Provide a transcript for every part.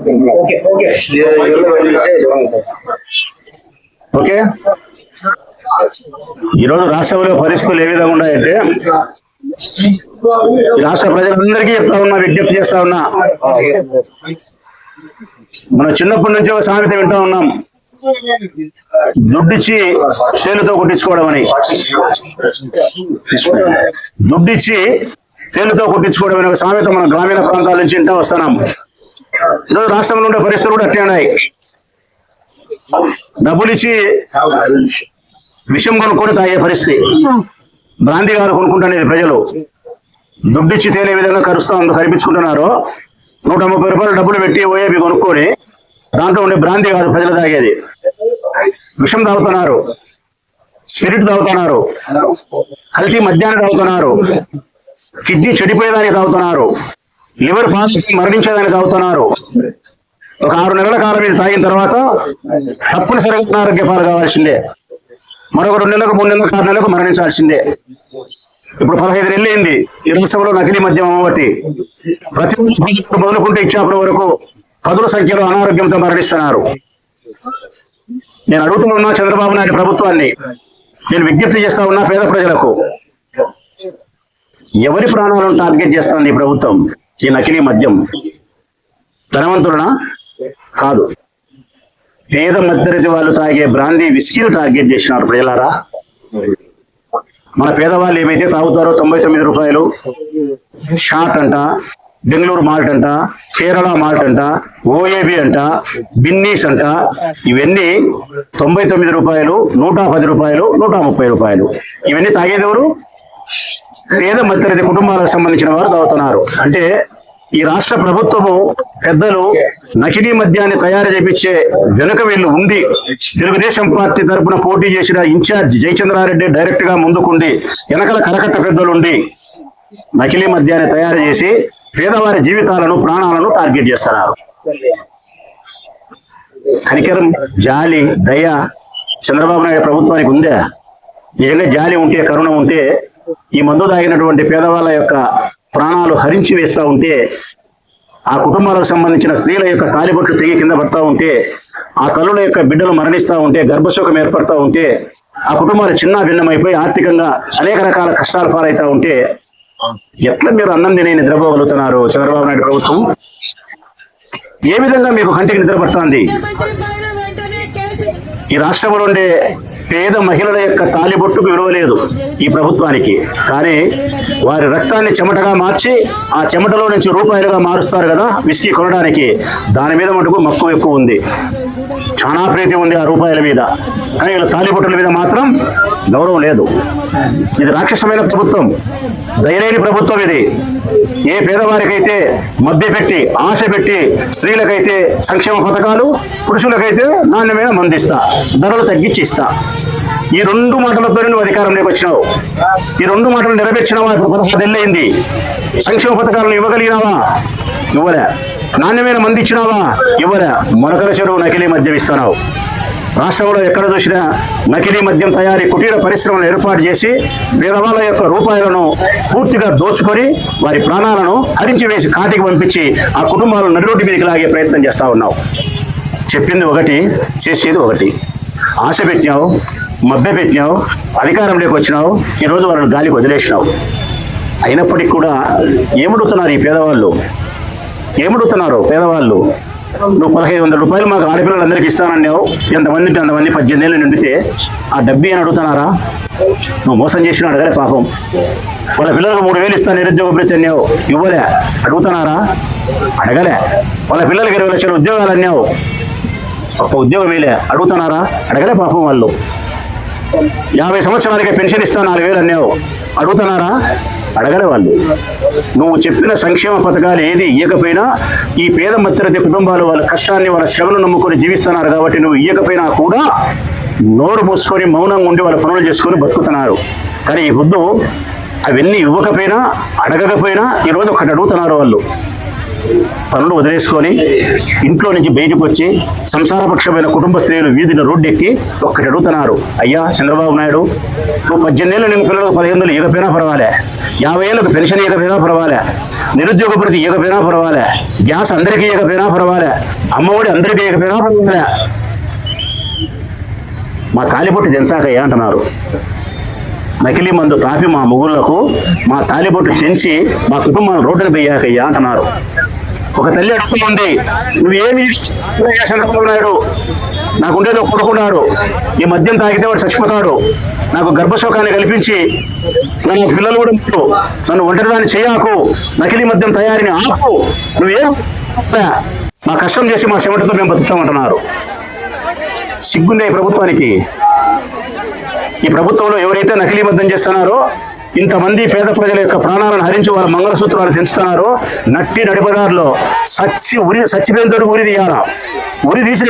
Okay, okay. you. Okay. ఈరోజు రాష్ట్రంలో పరిస్థితులు ఏ విధంగా ఉన్నాయంటే రాష్ట్ర ప్రజలందరికీ చెప్తా ఉన్నా విజ్ఞప్తి చేస్తా ఉన్నా. మనం చిన్నప్పటి నుంచి ఒక సామెత వింటా ఉన్నాం. దుడ్డిచ్చి చేలుతో కొట్టించుకోవడం అని. దుడ్డిచ్చి చేలుతో కొట్టించుకోవడం అనే ఒక సామెత మన గ్రామీణ ప్రాంతాల నుంచి వింటా వస్తున్నాం. ఈరోజు రాష్ట్రంలో ఉండే పరిస్థితులు కూడా అట్లే ఉన్నాయి. డబ్బులు విషయం విషం కొనుక్కొని తాగే పరిస్థితి. బ్రాంతి కాదు కొనుక్కుంటున్నది ప్రజలు. దుడ్డిచ్చి తేలే విధంగా కరుస్తా ఉందో కనిపించుకుంటున్నారు. నూట ముప్పై రూపాయలు డబ్బులు పెట్టి ఓఏబి కొనుక్కొని దాంట్లో ఉండే బ్రాంతి కాదు ప్రజలు తాగేది. విషం తాగుతున్నారు. స్పిరిట్ తాగుతున్నారు. కల్తీ మద్యాన్ని తాగుతున్నారు. కిడ్నీ చెడిపోయేదానికి తాగుతున్నారు. లివర్ ఫాస్ట్ మరణించేదానికి తాగుతున్నారు. ఒక ఆరు నెలల కాలం ఇది తాగిన తర్వాత తప్పనిసరిగా అనారోగ్య పాలు కావాల్సిందే. మరొక రెండు నెలలకు మూడు నెలలకు ఆరు నెలలకు మరణించాల్సిందే. ఇప్పుడు పదహైదు నెలలు అయింది. ఈ రాష్ట్రంలో నకిలీ మద్యం అమ్మబట్టి ప్రతి మొదలుకుంటే వరకు పదుల సంఖ్యలో అనారోగ్యంతో మరణిస్తున్నారు. నేను అడుగుతూ ఉన్నా చంద్రబాబు నాయుడు ప్రభుత్వాన్ని. నేను విజ్ఞప్తి చేస్తా ఉన్నా పేద ప్రజలకు. ఎవరి ప్రాణాలను టార్గెట్ చేస్తుంది ఈ ప్రభుత్వం? ఈ నకిలీ మద్యం. ధనవంతులనా? కాదు. పేద మధ్యరతి వాళ్ళు తాగే బ్రాందీ విస్కీని టార్గెట్ చేసినారు ప్రజలారా? మన పేదవాళ్ళు ఏమైతే తాగుతారో తొంభై తొమ్మిది రూపాయలు షార్ట్ అంట బెంగళూరు మార్ట్ అంట కేరళ మార్ట్ అంట ఓఏబి అంట బిన్నీస్ అంట ఇవన్నీ తొంభై తొమ్మిది రూపాయలు నూట పది రూపాయలు నూట ముప్పై రూపాయలు. ఇవన్నీ తాగేది ఎవరు? పేద మధ్యతరగతి కుటుంబాలకు సంబంధించిన వారు తాగుతున్నారు. అంటే ఈ రాష్ట్ర ప్రభుత్వము పెద్దలు నకిలీ మద్యాన్ని తయారు చేపించే వెనుక వీళ్ళు ఉంది తెలుగుదేశం పార్టీ తరపున పోటీ చేసిన ఇన్ఛార్జ్ జయచంద్రారెడ్డి డైరెక్ట్గా ముందుకుండి వెనకల కరకట్ట పెద్దలుండి నకిలీ మద్యాన్ని తయారు చేసి పేదవారి జీవితాలను ప్రాణాలను టార్గెట్ చేస్తున్నారు. కనికరం జాలి దయ చంద్రబాబు నాయుడు ప్రభుత్వానికి ఉందా? నిజంగా జాలి ఉంటే కరుణ ఉంటే ఈ మందు తాగినటువంటి పేదవాళ్ళ యొక్క ప్రాణాలు హరించి వేస్తా ఉంటే ఆ కుటుంబాలకు సంబంధించిన స్త్రీల యొక్క తాలిబట్లు తెగి కింద పడతా ఉంటే ఆ తల్లుల యొక్క బిడ్డలు మరణిస్తూ ఉంటే గర్భశోకం ఏర్పడతా ఉంటే ఆ కుటుంబాలు చిన్న భిన్నమైపోయి ఆర్థికంగా అనేక రకాల కష్టాలు పాలవుతా ఉంటే ఎట్లా మీరు అన్నం తినే నిద్రపోగలుగుతున్నారు చంద్రబాబు నాయుడు ప్రభుత్వం? ఏ విధంగా మీకు కంటికి నిద్ర పడుతుంది? ఈ రాష్ట్రంలో ఉండే పేద మహిళల యొక్క తాలిబొట్టుకు విలువ లేదు ఈ ప్రభుత్వానికి. కానీ వారి రక్తాన్ని చెమటగా మార్చి ఆ చెమటలో నుంచి రూపాయలుగా మారుస్తారు కదా విస్కీ కొనడానికి. దాని మీద మటుకు మక్కువ ఎక్కువ ఉంది. చాలా ప్రీతి ఉంది ఆ రూపాయల మీద. కానీ ఇలా తాలిబొట్టుల మీద మాత్రం గౌరవం లేదు. ఇది రాక్షసమైన ప్రభుత్వం. దయలేని ప్రభుత్వం ఇది. ఏ పేదవారికైతే మభ్య పెట్టి ఆశ పెట్టి స్త్రీలకైతే సంక్షేమ పథకాలు పురుషులకైతే నాణ్యమైన మందిస్తా ధరలు తగ్గించి ఇస్తా ఈ రెండు మాటలతో నువ్వు అధికారంలోకి వచ్చినావు. ఈ రెండు మాటలు నెరవేర్చినావా? ఇప్పుడు పదహారు నెలలైంది సంక్షేమ పథకాలను ఇవ్వగలిగినావా? ఇవ్వలే. నాణ్యమైన మంది ఇచ్చినావా? ఇవ్వలే. మొలకల చెరువు నకిలీ మద్యం ఇస్తున్నావు. రాష్ట్రంలో ఎక్కడ చూసినా నకిలీ మద్యం తయారీ కుటీర పరిశ్రమలు ఏర్పాటు చేసి పేదవాళ్ళ యొక్క రూపాయలను పూర్తిగా దోచుకొని వారి ప్రాణాలను హరించి వేసి కాటికి పంపించి ఆ కుటుంబాలను నడిరోడ్డు మీదకి లాగే ప్రయత్నం చేస్తూ ఉన్నావు. చెప్పింది ఒకటి చేసేది ఒకటి. ఆశ పెట్టినావు మభ్య పెట్టినావు అధికారంలోకి వచ్చినావు ఈరోజు వాళ్ళని గాలికి వదిలేసినావు. అయినప్పటికీ కూడా ఏమడుగుతున్నారు ఈ పేదవాళ్ళు? ఏమడుగుతున్నారు పేదవాళ్ళు? నువ్వు పదహైదు వందల రూపాయలు మాకు ఆడపిల్లలందరికీ ఇస్తానన్నావు. ఎంతమంది ఉంటే అంతమంది పద్దెనిమిది ఏళ్ళు నిండితే ఆ డబ్బి అని అడుగుతున్నారా? నువ్వు మోసం చేసిన అడగలే పాపం. వాళ్ళ పిల్లలకు మూడు వేలు ఇస్తాను నిరుద్యోగ భృతి అన్నావు. ఇవ్వలే. అడుగుతున్నారా? అడగలే. వాళ్ళ పిల్లలకి ఇరవై లక్షల ఉద్యోగాలు అన్నావు. ఒక్క ఉద్యోగం వేలే అడుగుతున్నారా? అడగలే పాపం వాళ్ళు. యాభై సంవత్సరాలకే పెన్షన్ ఇస్తాను నాలుగు వేలు అన్నావు. అడుగుతున్నారా? అడగలే వాళ్ళు. నువ్వు చెప్పిన సంక్షేమ పథకాలు ఏది ఇయ్యకపోయినా ఈ పేద మధ్యతరగతి కుటుంబాలు వాళ్ళ కష్టాన్ని వాళ్ళ శ్రమను నమ్ముకొని జీవిస్తున్నారు కాబట్టి నువ్వు ఇయ్యకపోయినా కూడా నోరు మూసుకొని మౌనంగా ఉండి వాళ్ళ పనులు చేసుకొని బతుకుతున్నారు. కానీ ఈ పొద్దు అవన్నీ ఇవ్వకపోయినా అడగకపోయినా ఈరోజు ఒకటి అడుగుతున్నారు వాళ్ళు. పనులు వదిలేసుకొని ఇంట్లో నుంచి బయటకు వచ్చి సంసారపక్షమైన కుటుంబ స్త్రీలు వీధిని రోడ్డెక్కి ఒక్కటి అడుగుతున్నారు. అయ్యా చంద్రబాబు నాయుడు నువ్వు పద్దెనిమిది ఏళ్ళు నేను పిల్లలకు పదిహేను ఏళ్ళు ఇకపోయినా పర్వాలే. యాభై ఏళ్ళకు పెన్షన్ ఇకపోయినా పర్వాలే. నిరుద్యోగ ప్రతి ఇకపోయినా పర్వాలే. గ్యాస్ అందరికీ ఇకపోయినా పర్వాలే. అమ్మఒడి అందరికీ ఇకపోయినా పర్వాలే. మా తాలిబొట్టు తెంచాకయ్యా అంటున్నారు. నకిలీ మందు తాపి మా మొగుళ్ళకు మా తాలిబొట్టు తెంచి మా కుటుంబాన్ని రోడ్డున పెయ్యాకయ్యా అంటున్నారు. ఒక తల్లి అడుగుతుంది నువ్వేమి చేస్తున్నావయ్యా చంద్రబాబు నాయుడు నాకు ఒక కొడుకున్నాడు ఈ మద్యం తాగితే వాడు చచ్చిపోతాడు. నాకు గర్భశోకాన్ని కల్పించి నన్ను పిల్లలు కూడా ఉన్నారు. నన్ను ఒంటరిదాన్ని చేయకు. నకిలీ మద్యం తయారీని ఆపు. నువ్వేం మా కష్టం చేసి మా చెమటతో మేము బతుకుతామంటున్నారు. సిగ్గుందే ఈ ప్రభుత్వానికి. ఈ ప్రభుత్వంలో ఎవరైతే నకిలీ మద్యం చేస్తున్నారో ఇంతమంది పేద ప్రజల యొక్క ప్రాణాలను హరించి వాళ్ళ మంగళసూత్రాలు తెంచుతున్నారు. నట్టి నడిపదారులో సచ్చి ఉరి సచ్చిపోయిన ఉరి తీయాల? ఉరి తీసిన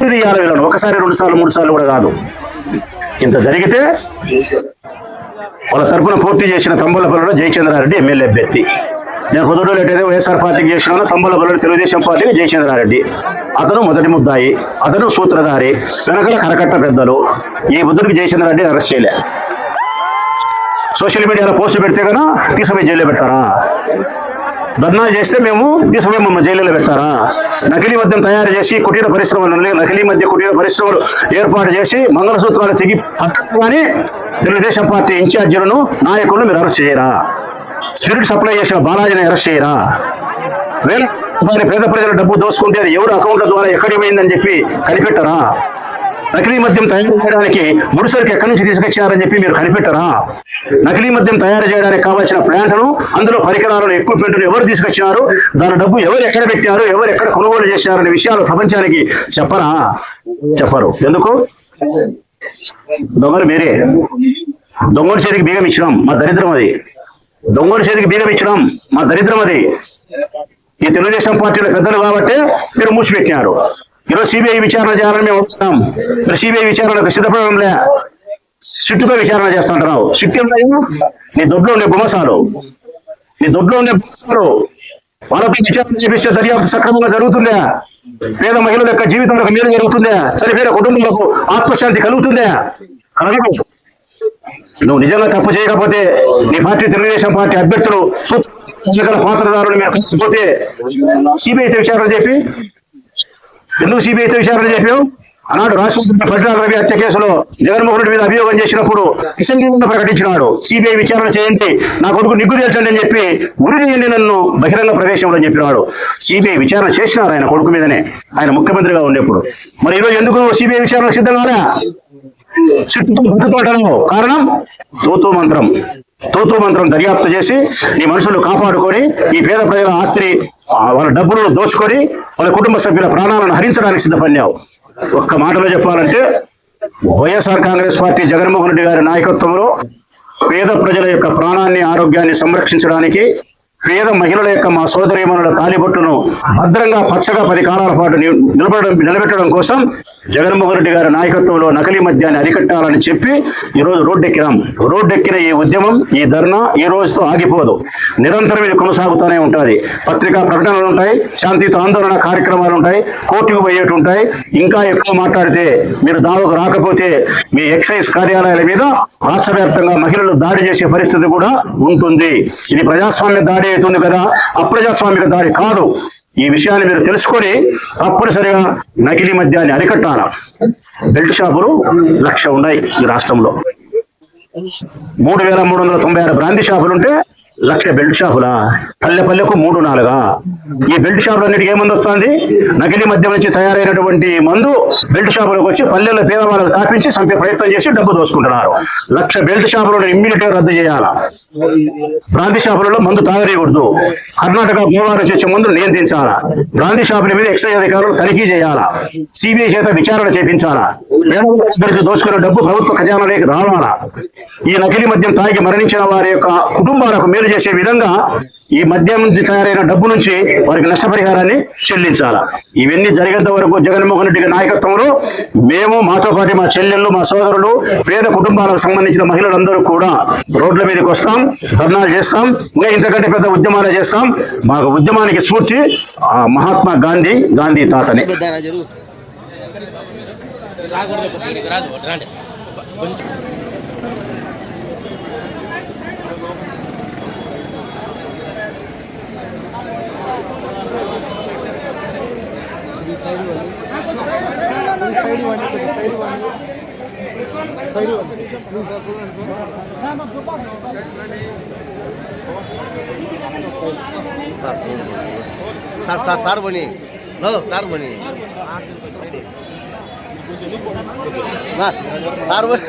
ఉరి తీయాల వీళ్ళని? ఒకసారి రెండు సార్లు మూడు సార్లు కూడా కాదు. ఇంత జరిగితే వాళ్ళ తరపున పోటీ చేసిన తంబలపల్లిలో జయచంద్రారెడ్డి ఎమ్మెల్యే అభ్యర్థి. నేను కుదురులో అయితే వైఎస్ఆర్ పార్టీకి చేసిన తంబలపల్లిలో తెలుగుదేశం పార్టీకి జయచంద్రారెడ్డి. అతను మొదటి ముద్దాయి అతను సూత్రధారి వెనకల కరకట్ట పెద్దలు. ఈ బుద్ధుడికి జయచంద్రారెడ్డి అరెస్ట్ చేయలే. సోషల్ మీడియాలో పోస్టు పెడితే కనుక తీసుకుపోయి జైల్లో పెడతారా? ధర్నాలు చేస్తే మేము తీసుకుపోయి మమ్మల్ని జైల్లో పెడతారా? నకిలీ మద్యం తయారు చేసి కుటీర పరిశ్రమలు నకిలీ మధ్య కుటీర పరిశ్రమలు ఏర్పాటు చేసి మంగళసూత్రాలు తెగి పక్కగానే తెలుగుదేశం పార్టీ ఇన్ఛార్జీలను నాయకులను మీరు అరెస్ట్ చేయరా? స్పిరిట్ సప్లై చేసిన బాలాజీని అరెస్ట్ చేయరా? వేల రూపాయల పేద ప్రజల డబ్బు దోసుకుంటే అది ఎవరు అకౌంట్ల ద్వారా ఎక్కడికి పోయిందని చెప్పి కనిపెట్టరా? నకిలీ మద్యం తయారు చేయడానికి మురుసరికి ఎక్కడి నుంచి తీసుకొచ్చారని చెప్పి మీరు కనిపెట్టరా? నకిలీ మద్యం తయారు చేయడానికి కావాల్సిన ప్లాంట్ను అందులో పరికరాలను ఎక్విప్మెంట్ను ఎవరు తీసుకొచ్చినారు? దాని డబ్బు ఎవరు ఎక్కడ పెట్టారు ఎవరు ఎక్కడ కొనుగోలు చేశారనే విషయాలు ప్రపంచానికి చెప్పరా? చెప్పరు. ఎందుకు? దొంగలు మీరే. దొంగల చేతికి బీగం ఇచ్చినాం మా దరిద్రం అది. దొంగల చేతికి బీగం ఇచ్చినాం మా దరిద్రం అది. ఈ తెలుగుదేశం పార్టీలో పెద్దలు కాబట్టి మీరు మూసిపెట్టినారు. ఈరోజు సిబిఐ విచారణ చేయాలని మేము వస్తాం మరి సిబిఐ విచారణకు సిద్ధపడంలే సిట్టుతో విచారణ చేస్తుంటున్నావు సిట్టు ఏమయ్యా? నీ దొడ్లో ఉండే గుమసాలు నీ దొడ్లో ఉండే గుమసాలు వాళ్ళపై విచారణ చేపిస్తే దర్యాప్తు సక్రమంగా జరుగుతుందా. పేద మహిళల యొక్క జీవితంలో మేలు జరుగుతుందా. చనిపోయిన కుటుంబాలకు ఆత్మశాంతి కలుగుతుందా. కలగదు నువ్వు నిజంగా తప్పు చేయకపోతే నీ పార్టీ తెలుగుదేశం పార్టీ అభ్యర్థులు సూత్ర పాత్రదారులు మీరు కలిసిపోతే సిబిఐతో విచారణ చెప్పి ఎందుకు సిబిఐతో విచారణ చెప్పావు ఆనాడు రాష్ట్రపతి ఫెడరల్ రవి హత్య కేసులో జగన్మోహన్ రెడ్డి మీద అభియోగం చేసినప్పుడు అసెంబ్లీలో ప్రకటించినాడు. సిబిఐ విచారణ చేయండి. నా కొడుకు నిగ్గు తేల్చండి అని చెప్పి ఉరి తీయండి నన్ను బహిరంగ ప్రదేశంలో అని చెప్పినాడు. సిబిఐ విచారణ చేసినారు ఆయన కొడుకు మీదనే. ఆయన ముఖ్యమంత్రిగా ఉండేప్పుడు. మరి ఈరోజు ఎందుకు సిబిఐ విచారణ సిద్ధం కాలే? చుట్టూ కారణం? దూతో మంత్రం. తూతూ మంత్రం దర్యాప్తు చేసి ఈ మనుషులు కాపాడుకొని ఈ పేద ప్రజల ఆస్తిని వాళ్ళ డబ్బులను దోచుకొని వాళ్ళ కుటుంబ సభ్యుల ప్రాణాలను హరించడానికి సిద్ధపడినావు. ఒక్క మాటలో చెప్పాలంటే వైఎస్ఆర్ కాంగ్రెస్ పార్టీ జగన్మోహన్ రెడ్డి గారి నాయకత్వంలో పేద ప్రజల యొక్క ప్రాణాన్ని ఆరోగ్యాన్ని సంరక్షించడానికి పేద మహిళల యొక్క మా సోదరీమణుల తాలిబొట్టును భద్రంగా పచ్చగా పది కాలాల పాటు నిలబడడం నిలబెట్టడం కోసం జగన్మోహన్ రెడ్డి గారి నాయకత్వంలో నకిలీ మద్యాన్ని అరికట్టాలని చెప్పి ఈరోజు రోడ్డెక్కినాం. రోడ్డెక్కిన ఈ ఉద్యమం ఈ ధర్నా ఈ రోజుతో ఆగిపోదు. నిరంతరం ఇది కొనసాగుతూనే ఉంటుంది. పత్రికా ప్రకటనలు ఉంటాయి శాంతియుత ఆందోళన కార్యక్రమాలు ఉంటాయి కోర్టుకు పోయేటు ఉంటాయి. ఇంకా ఎక్కువ మాట్లాడితే మీరు దావకు రాకపోతే మీ ఎక్సైజ్ కార్యాలయాల మీద రాష్ట్ర వ్యాప్తంగా మహిళలు దాడి చేసే పరిస్థితి కూడా ఉంటుంది. ఇది ప్రజాస్వామ్య దాడి అవుతుంది కదా? అప్రజాస్వామిక దాడి కాదు. ఈ విషయాన్ని మీరు తెలుసుకొని తప్పనిసరిగా నకిలీ మద్యాన్ని అరికట్టాల? బెల్ట్ షాపులు లక్ష ఉన్నాయి ఈ రాష్ట్రంలో. మూడు వేల మూడు వందల తొంభై ఆరు బ్రాంతి షాపులుంటే లక్ష బెల్ట్ షాపులా? పల్లె పల్లెకు మూడు నాలుగా? ఈ బెల్ట్ షాపులన్నిటికీ ఏమందు వస్తుంది? నకిలీ మద్యం నుంచి తయారైనటువంటి మందు బెల్ట్ షాపులకు వచ్చి పల్లెల పేదవాళ్ళకు తాపించి చంపే ప్రయత్నం చేసి డబ్బు దోసుకుంటున్నారు. లక్ష బెల్ట్ షాపులను ఇమ్మీడియట్గా రద్దు చేయాలా? బ్రాంతి షాపులలో మందు తయారీయకూడదు కర్ణాటక గోవా నుంచి వచ్చే మందులు నియంత్రించాలా? బ్రాంతి షాపుల మీద ఎక్సైజ్ అధికారులు తనిఖీ చేయాలా? సిబిఐ చేత విచారణ చేపించాలా? పేదవాళ్ళ దోచుకున్న డబ్బు ప్రభుత్వ ఖజానాలోకి రావాలా? ఈ నకిలీ మద్యం తాగి మరణించిన వారి యొక్క కుటుంబాలకు మేలు మేలు చేసే విధంగా ఈ మద్యం నుంచి తయారైన డబ్బు నుంచి వారికి నష్టపరిహారాన్ని చెల్లించాలా. ఇవన్నీ జరిగేంత వరకు జగన్మోహన్ రెడ్డి నాయకత్వంలో మేము మాతో పాటు మా చెల్లెళ్ళు మా సోదరులు పేద కుటుంబాలకు సంబంధించిన మహిళలందరూ కూడా రోడ్ల మీదకి వస్తాం ధర్నాలు చేస్తాం ఇంకా ఇంతకంటే పెద్ద ఉద్యమాలు చేస్తాం. మాకు ఉద్యమానికి స్ఫూర్తి ఆ మహాత్మా గాంధీ గాంధీ తాతనే. పెద్దాయన జరుగు రాకూడదు ఇక్కడికి రాదు రాండి కొంచెం సార్ సార్ సార్ బని సార్ బని సార్ బని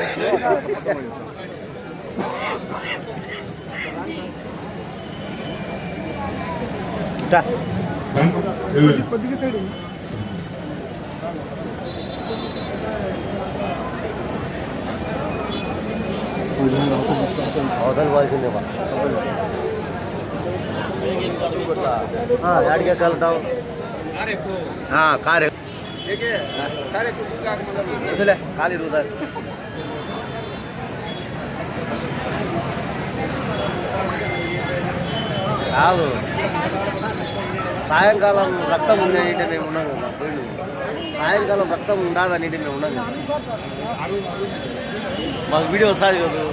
ఇట్టా. అవతల కారు వదిలే ఖాళీ కాదు సాయంకాలం రక్తం ఉంది అంటే మేము ఉన్నాం కదా సాయంకాలం రక్తం ఉండదని అంటే మేము ఉన్నాం కదా. మాకు వీడియో వస్తుంది కదా.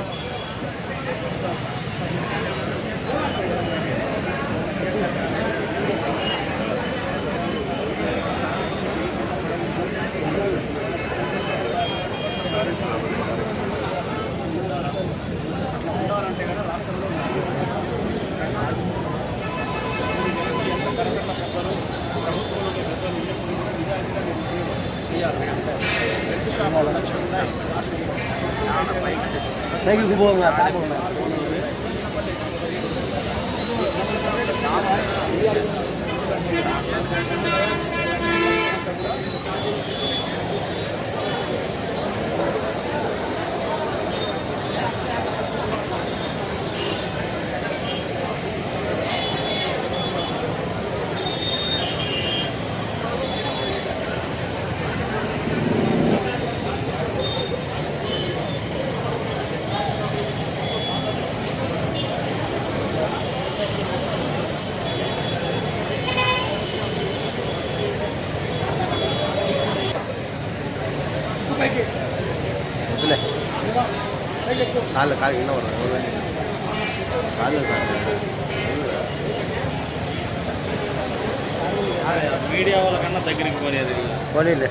Thank you, Kubo. చాలు కాదు ఇన్న కాదు మీడియా వాళ్ళకన్నా దగ్గరికి పోలేదు పోనీలే